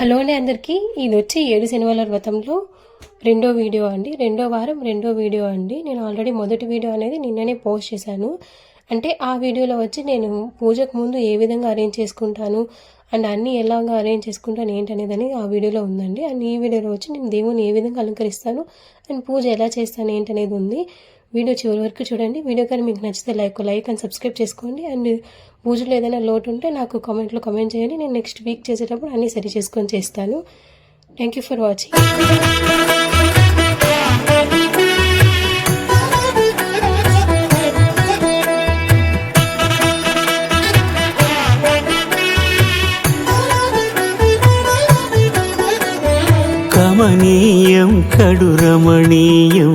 Hello అండి అందరికీ. ఇది వచ్చి ఏడు శనివారాల వ్రతంలో రెండో వీడియో అండి. రెండో వారం రెండో వీడియో అండి. నేను ఆల్రెడీ మొదటి వీడియో అనేది నిన్ననే పోస్ట్ చేశాను. అంటే ఆ వీడియోలో వచ్చి నేను పూజకు ముందు ఏ విధంగా అరేంజ్ చేసుకుంటాను అండ్ అన్నీ ఎలాగా అరేంజ్ చేసుకుంటాను ఏంటనేదని ఆ వీడియోలో ఉందండి. అండ్ ఈ వీడియోలో వచ్చి నేను దేవుని ఏ విధంగా అలంకరిస్తాను అండ్ పూజ ఎలా చేస్తాను ఏంటనేది ఉంది. వీడియో చివరి వరకు చూడండి. వీడియో కానీ మీకు నచ్చితే లైక్ లైక్ అండ్ సబ్స్క్రైబ్ చేసుకోండి. అండ్ పూజలో ఏదైనా లోటు ఉంటే నాకు కామెంట్లో కామెంట్ చేయండి. నేను నెక్స్ట్ వీక్ చేసేటప్పుడు అన్నీ సరి చేసుకొని చేస్తాను. థ్యాంక్ యూ ఫర్ వాచింగ్ కమనీయం కడురమణీయం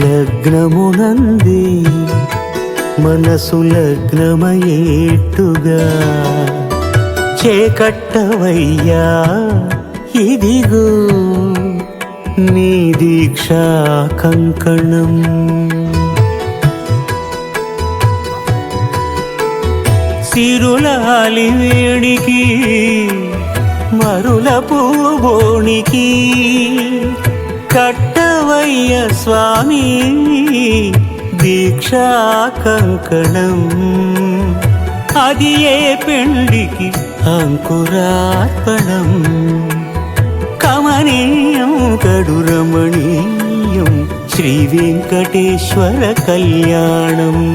లగ్నమునంది మనసు లగ్నమయేట్టుగా చేకట్టవయ్యా ఇదిగో నీ దీక్షా కంకణం. సిరులాలి వేణికి మరుల పూబోనికి కట్టవయ్య స్వామి దీక్షా కంకణం అది ఏ పెండికి అంకురార్పణం? కమనీయం కడురమణీయం శ్రీ వెంకటేశ్వర కళ్యాణం.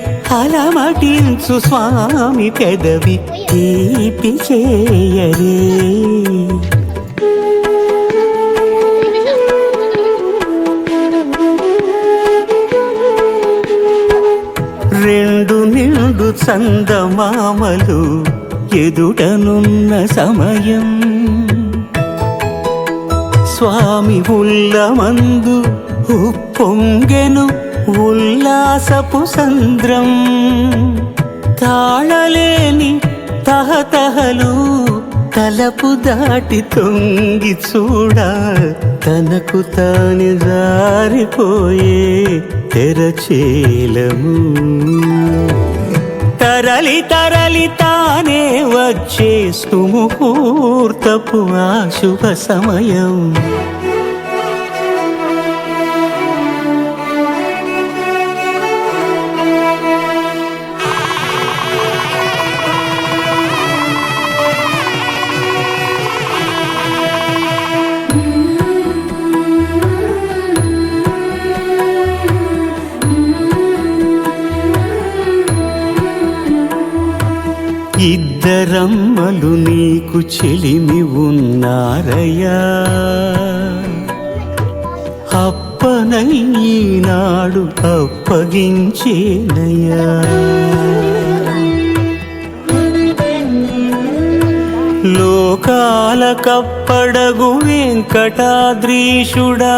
అలమటించు స్వామి పెదవి తీపి చేయరే. రెండు నిండు చందమామలు ఎదుటనున్న సమయం. స్వామి ఉల్లమందు ఉప్పొంగెను ఉల్లాసపు సంద్రం తాళలేని తహతహలు తలపు దాటి తొంగి చూడ తనకు తాని జారిపోయే తెరచేలము. తరలి తరలి తానే వచ్చే సుముహూర్తపు ఆ శుభ సమయం. ఇద్దరమ్మలు నీకు చెలిమి ఉన్నారయ్యా. అప్పనయ్యనాడు అప్పగించేనయ్యా. లోకాల కప్పడగు వెంకటాద్రీషుడా.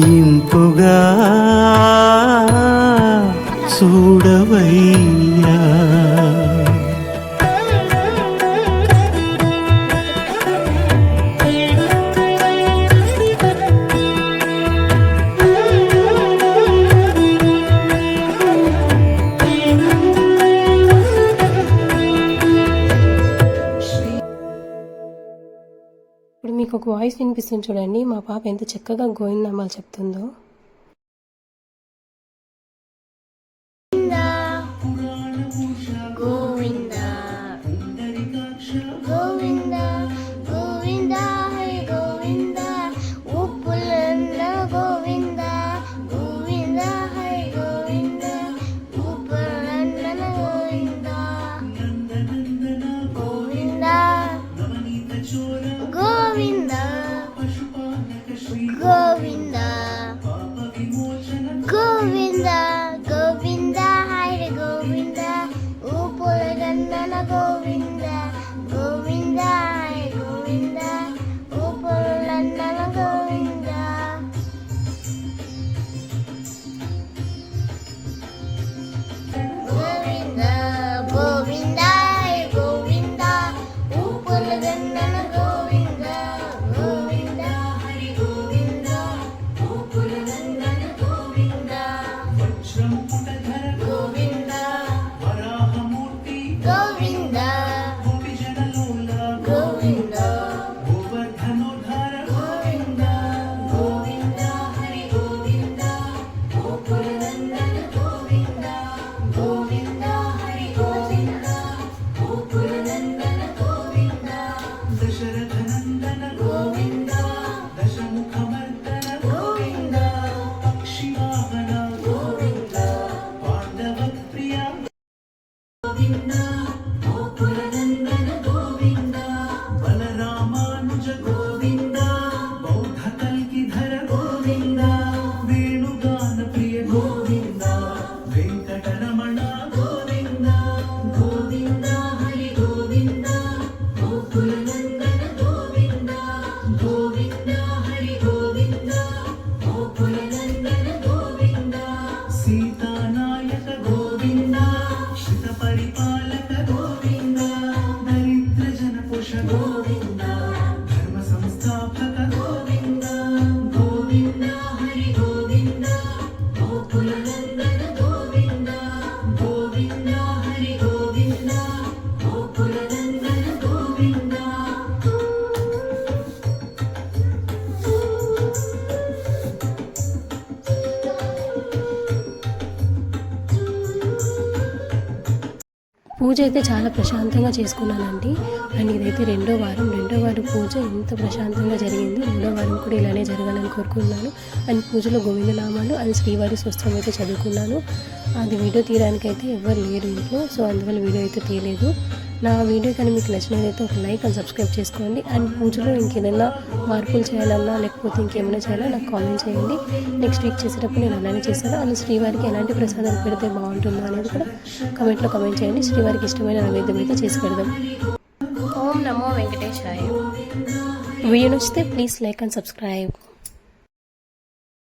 ఇంపుగా చూడవై ఇప్పుడు మీకు ఒక వాయిస్ వినిపిస్తుంది చూడండి. మా పాప ఎంత చక్కగా గోవిందమ్మాలు చెప్తుందో. Govinda. Govinda, you you. పూజ అయితే చాలా ప్రశాంతంగా చేసుకున్నానండి. అండ్ ఇదైతే రెండో వారం. రెండో వారం పూజ ఎంత ప్రశాంతంగా జరిగింది. రెండో వారం కూడా ఇలానే జరగాలని కోరుకున్నాను అండ్ పూజలో గోవిందనామాలు అండ్ శ్రీవారి స్వస్థం అయితే చదువుకున్నాను. అది వీడియో తీయడానికి అయితే ఎవరు లేరు ఇంట్లో సో అందువల్ల వీడియో అయితే తీయలేదు. నా వీడియో కానీ మీకు నచ్చినదైతే ఒక లైక్ అండ్ సబ్స్క్రైబ్ చేసుకోండి. అండ్ పూజలో ఇంకేదైనా మార్పులు చేయాలన్నా లేకపోతే ఇంకేమైనా చేయాలా నాకు కామెంట్ చేయండి. నెక్స్ట్ వీక్ చేసేటప్పుడు నేను అలానే చేస్తాను. అండ్ శ్రీవారికి ఎలాంటి ప్రసాదాలు పెడితే బాగుంటుందో అనేది కూడా కమెంట్లో కమెంట్ చేయండి. శ్రీవారికి ఇష్టమైన నైవేద్యం అయితే చేసి పెడదాం. ఓం నమో వెంకటేశాయ. వీడియో నచ్చితే ప్లీజ్ లైక్ అండ్ సబ్స్క్రైబ్